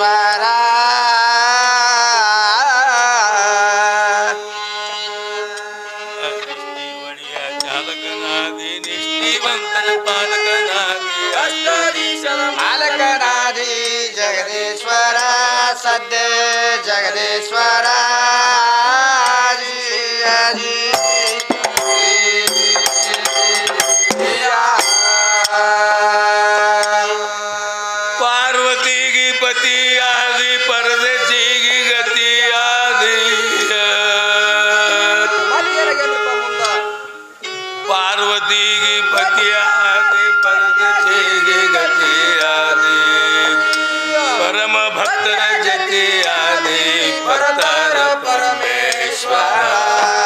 para भक्त रजति आदि परमेश्वर।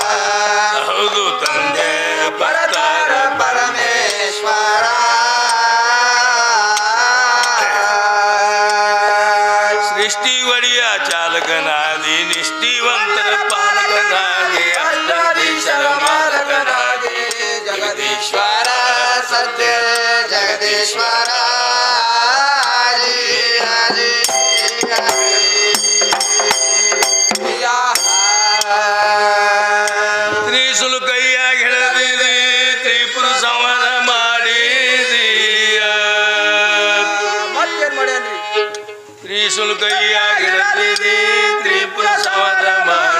Gracias, Gracias, Gracias, Gracias, Gracias, Gracias, Gracias,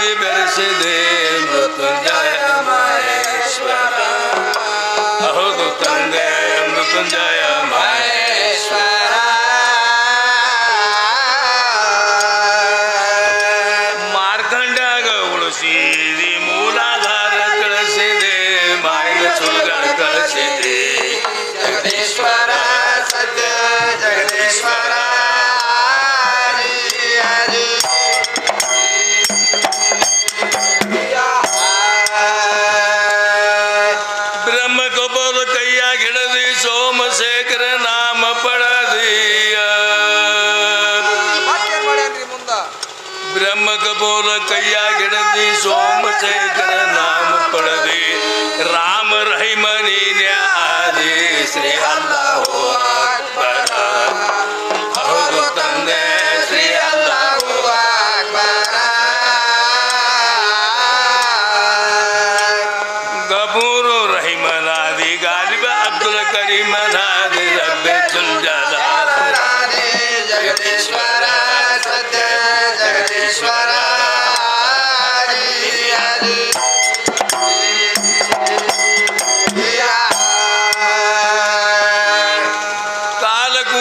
বিবের সিদিন Mrityunjay Maheshwar অহো গুপ্তঙ্গে Mrityunjay Maheshwar ನಮಗ ಬೋಲ ಕೈಯಾಗಿಡದಿ ಸೋಮಶೇಖರ ನಾಮ ಪಡದಿ ರಾಮ ರಹಿಮ ನೀನೇ ಆದಿ ಶ್ರೀ ಅಲ್ಲಾಹು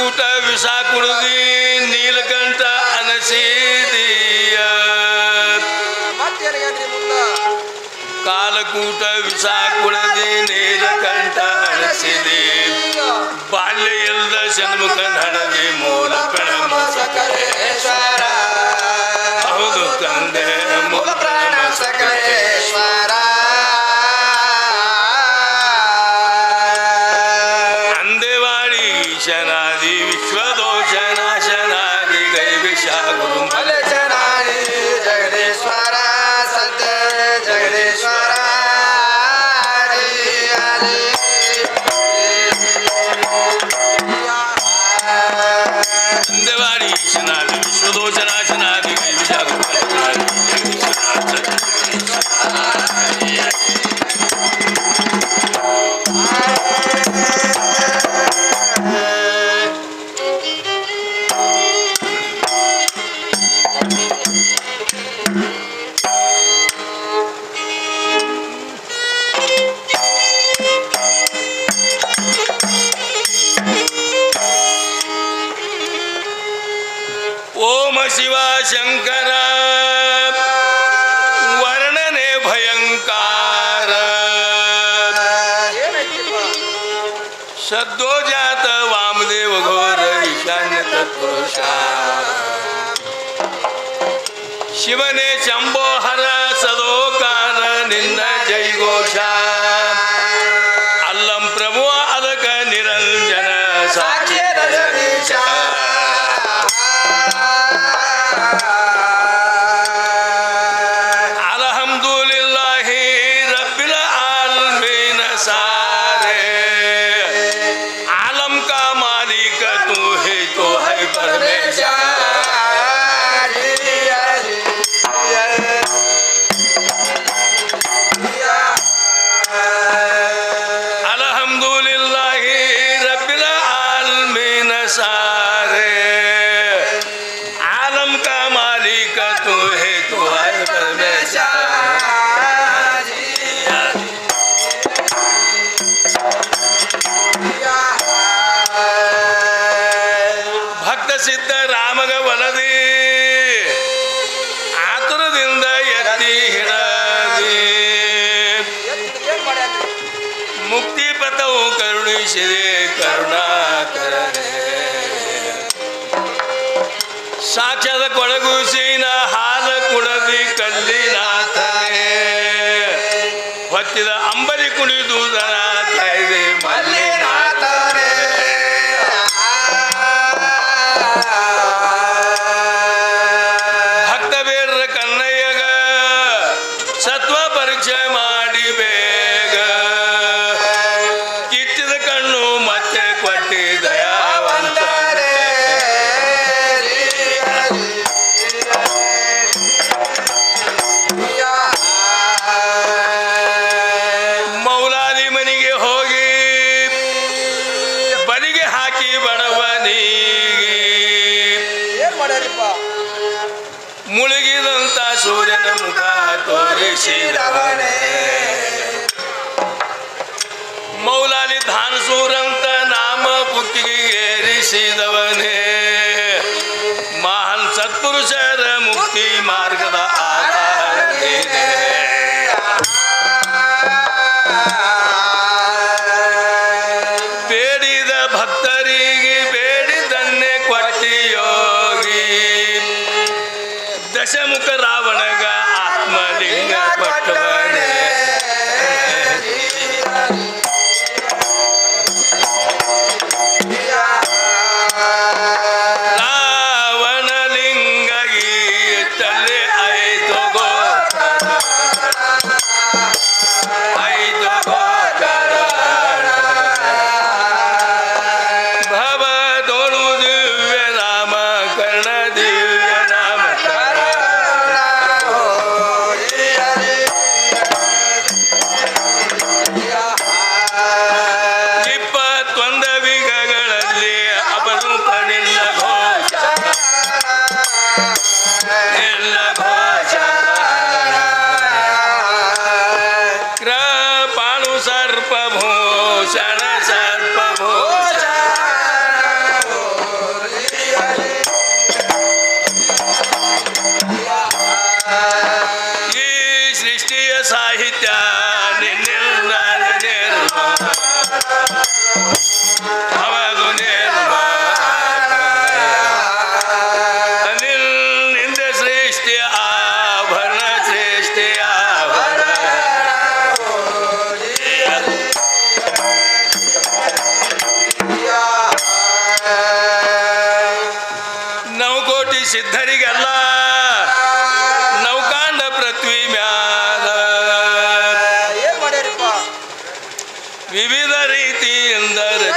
ಊಟ ವಿಷ ಕುಡಿದಿ ನೀಲಕಂಠ ಅನಸಿದೀಯ. ಕಾಲಕೂಟ ವಿಷ ಕುಡದಿ ನೀಲಕಂಠ ಅನಸಿದಿ ಬಾಲ್ಯ ಇಲ್ಲದ ಷಣ್ಮುಖ ಹಣದಿ ಮೂಲ ಪ್ರಣಮ ಹೌದು ತಂದೆ, ಮೂಲ ಪ್ರಾಣ ಸಕಲೇಶ್ವರ. देवारी शनादि विष्णु दो शना शनादि विजय ತತ್ಪುರುಷ ಶಿವನೇ ಶಂಭೋಹರ ಸದೋಕಾರ ನಿನ್ನ ಜೈಘೋಷ ಸಿದ್ಧ ರಾಮಗ ಒಲದಿ ಆತುರದಿಂದ ಎತ್ತಿ ಹಿಡದಿ. ಮುಕ್ತಿ ಪಥವು ಕರುಣಿಸಿದೆ ಕರುಣಾಕರನೇ. ಸಾಕ್ಷ್ಯದ ಕೊಳಗೂಸಿನ ಹಾಲ ಕುಡದಿ ಕಲ್ಲಿನಾಥನೇ. ಹೊತ್ತಿದ ಅಂಬಲಿ ಕುಣಿದು सत्पुरुषर मुक्ति मार्गदा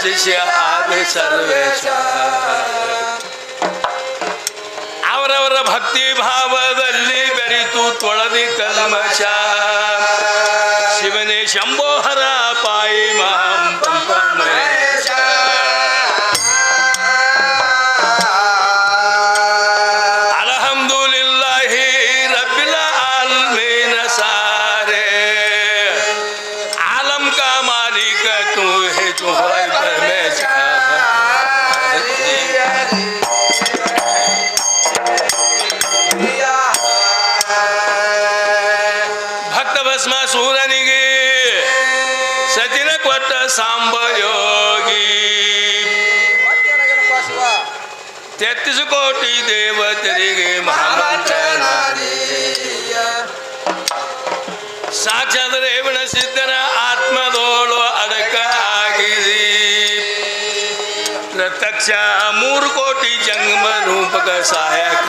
ಆಶಿಸಿ ಆದಿ ಸರ್ವೇಶ. ಅವರವರ ಭಕ್ತಿ ಭಾವದಲ್ಲಿ ಬೆರಿತು ತೊಳದಿ ಕಲ್ಮಶ. ಶಿವನೇ ಶಂಭೋಹರ ಪಾಯಿ ಮಾಂ ಲಕ್ಷ ಮೂರು ಕೋಟಿ ಜಂಗಮ ರೂಪಕ ಸಹಾಯಕ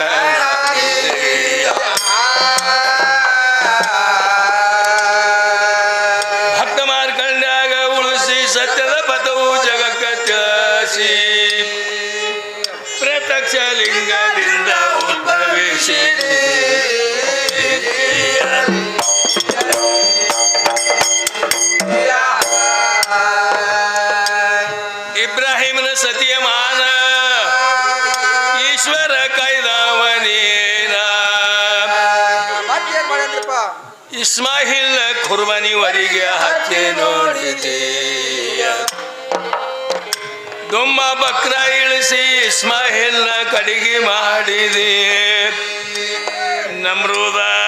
ಕುರ್ಮನಿವರಿಗೆ ಹಚ್ಚಿ ನೋಡಿದೀಯ. ದುಮ್ಮ ಬಕ್ರ ಇಳಿಸಿ ಇಸ್ಮಾಹಿಲ್ನ ಕಡಿಗೆ ಮಾಡಿದೆ. ನಮ್ರೂದ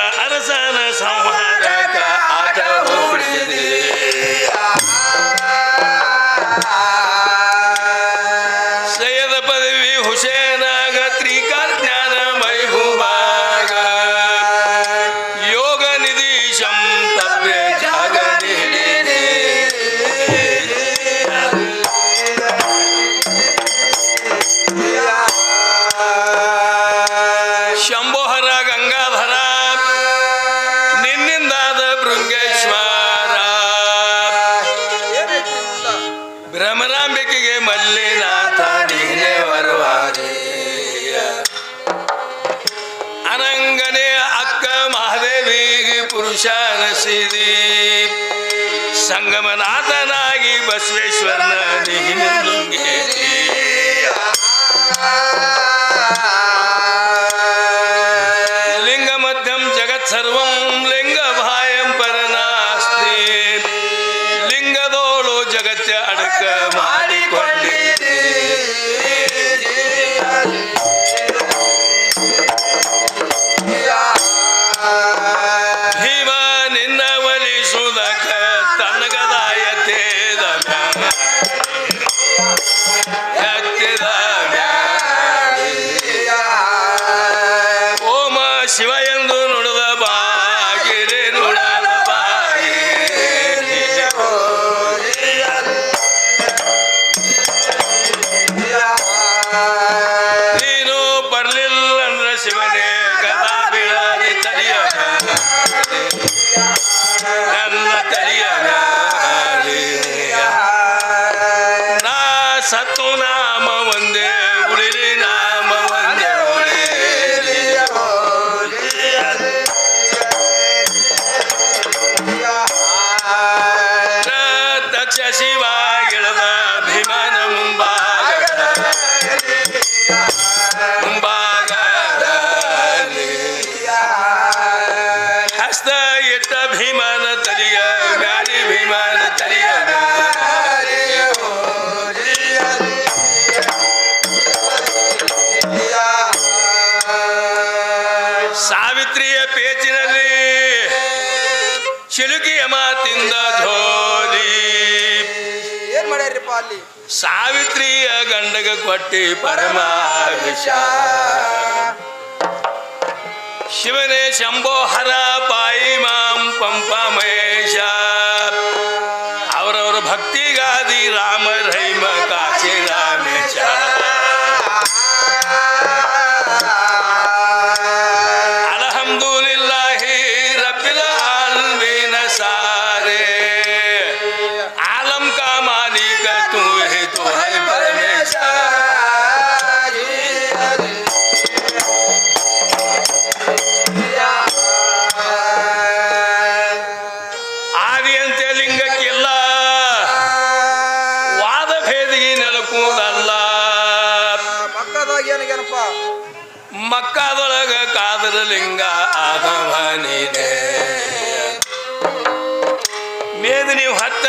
ವಂಶಾನಸಿದೆ ಸಂಗಮನಾಥನಾಗಿ ಬಸವೇಶ್ವರನ ನುಂಗೇರಿ ಅಲ್ಲಿ. ಸಾವಿತ್ರಿಯ ಗಂಡಗ ಕೊಟ್ಟಿ ಪರಮಾವಿಷ ಶಿವನೇ ಶಂಭೋ ಹರ ಪಾಯಿ ಮಾಂ ಪಂಪ ಮಹೇಶ. ಅವರವರ ಭಕ್ತಿಗಾದಿ ರಾಮ ರೈಮ ಲಿಂಗ ಆದವನಿದೆ ಮೇದ ನೀವು ಹತ್ತ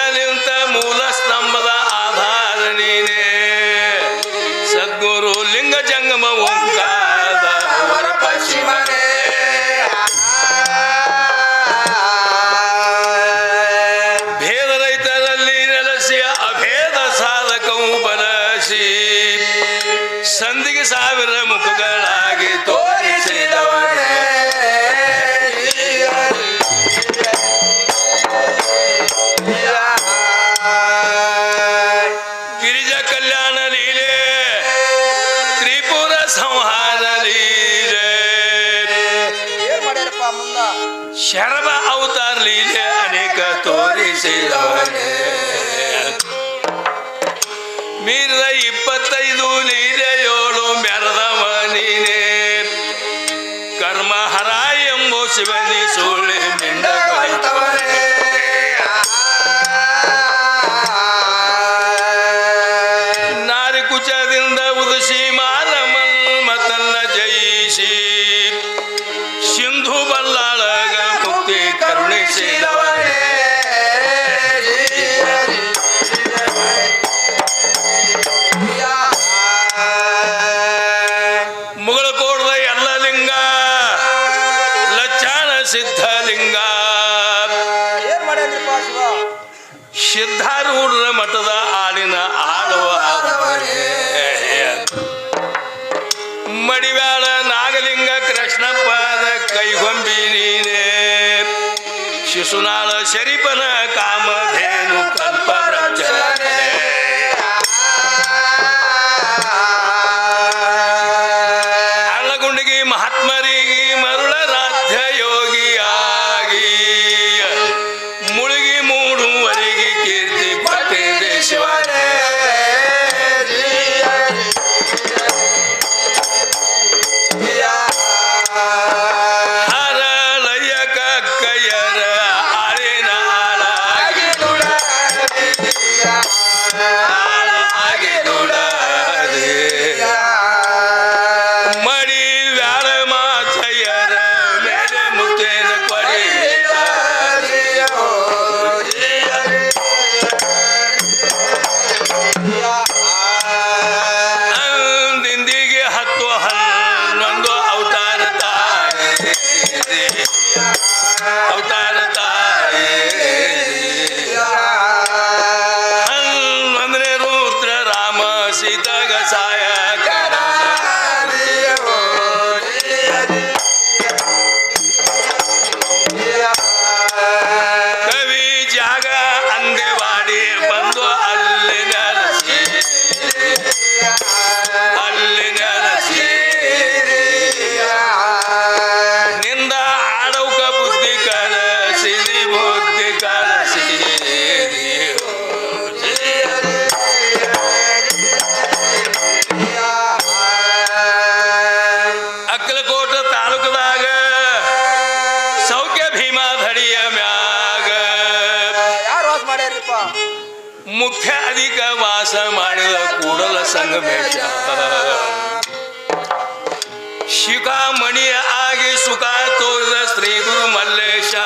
सुनाल शरीपन काम अधिक वास मांडल कुडल संग शिका मणी आगे सुका तो श्री गुरु मल्लेशा.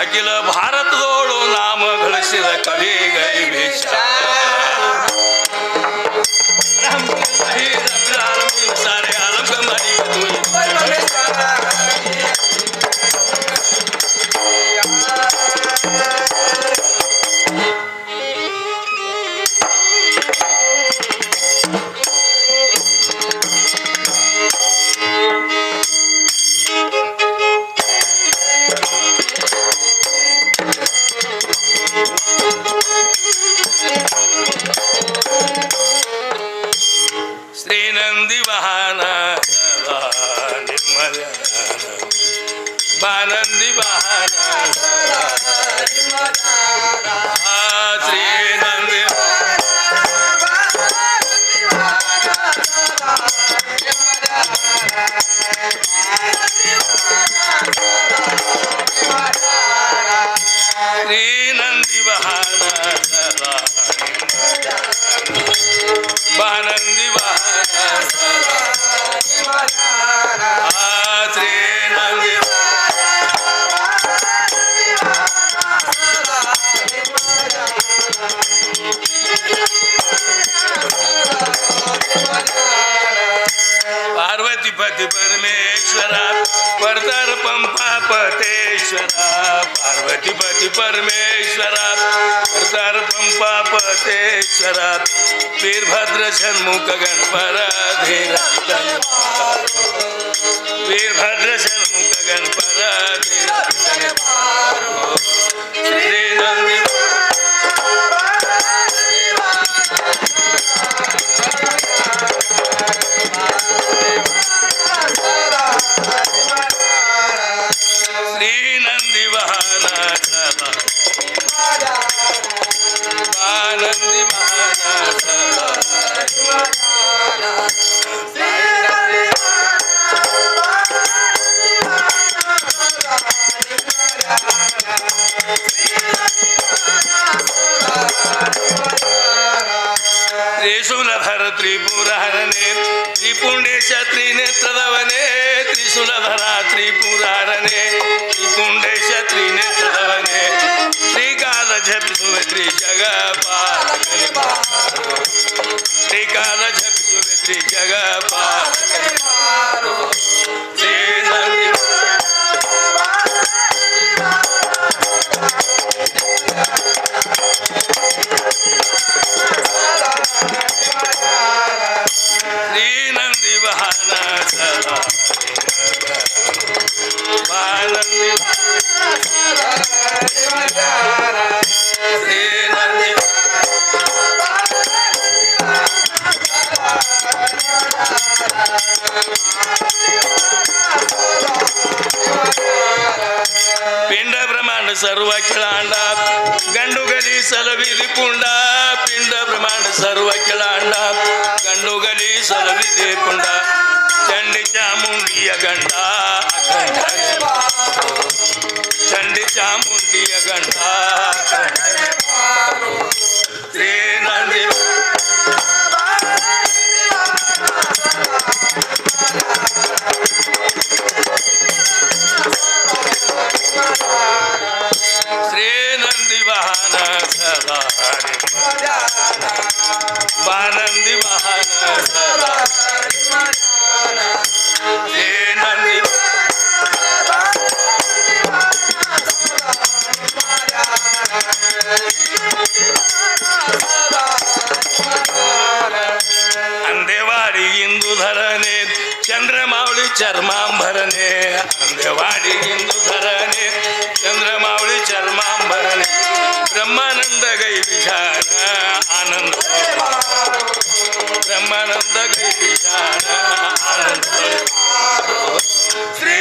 अखिल भारत जोडो नाम घळशिर कवी गई सारे आलम वीरभद्र जन्मुख पापतेश्वरात् वीरभद्रषण्मुखगणपराधे वीरभद्र ತ್ರಿಕಾಲ ಜಪಿಸುವೆ ತ್ರಿ ಜಗಪಾಲಕನೆ ಚಾಮುಂಡಿಯ ಗಂಡ. ಚಂಡಿ ಚಾಮುಂಡಿಯ ಗಂಡ धरणे चंद्रमावळी चर्मांभरणे अंगवाडी हिंदू धरणे चंद्रमावळी चर्मांभरणे ब्रह्मानंद गै विचार आनंद ब्रह्मानंद गै विचार आनंद श्री